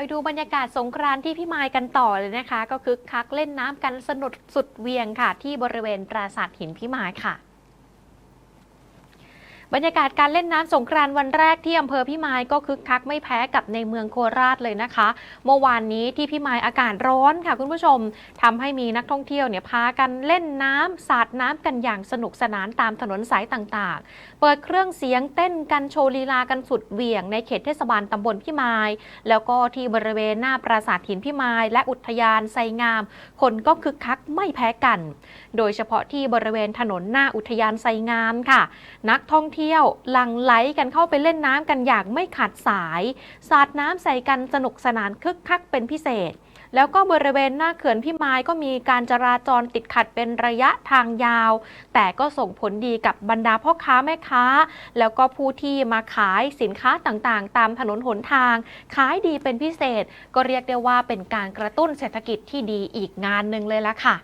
ไปดูบรรยากาศสงกรานที่พี่มายกันต่อเลยนะคะ ก็คือคักเล่นน้ำกันสนุกสุดเวียงค่ะ ที่บริเวณปราสาทหินพี่มายค่ะ บรรยากาศการเล่นน้ำสงกรานต์วันแรกที่อำเภอพี่มายก็คึกคักไม่แพ้กับในเมืองโคราชเลยนะคะ เมื่อวานนี้ที่พี่มายอากาศร้อนค่ะคุณผู้ชมทำให้มีนักท่องเที่ยวเนี่ยพากันเล่นน้ำสาดน้ำกันอย่างสนุกสนานตามถนนสายต่างๆ เปิดเครื่องเสียงเต้นกันโชว์ลีลากันสุดเหวี่ยงในเขตเทศบาลตำบลพี่มาย แล้วก็ที่บริเวณหน้าปราสาทหินพี่มาย และอุทยานไซงาม คนก็คึกคักไม่แพ้กัน โดยเฉพาะที่บริเวณถนนหน้าอุทยานไซงามค่ะ นักท่องเที่ยวหลั่งไหลกันเข้าไปเล่นน้ำกันอย่างไม่ขาดสาย สาดน้ำใส่กันสนุกสนานคึกคักเป็นพิเศษ แล้วก็บริเวณหน้าเขื่อนพี่มายก็มีการจราจรติดขัดเป็นระยะทางยาว แต่ก็ส่งผลดีกับบรรดาพ่อค้าแม่ค้า แล้วก็ผู้ที่มาขายสินค้าต่างๆ ตามถนนหนทาง ขายดีเป็นพิเศษ ก็เรียกได้ว่าเป็นการกระตุ้นเศรษฐกิจที่ดีอีกงานหนึ่งเลยละค่ะ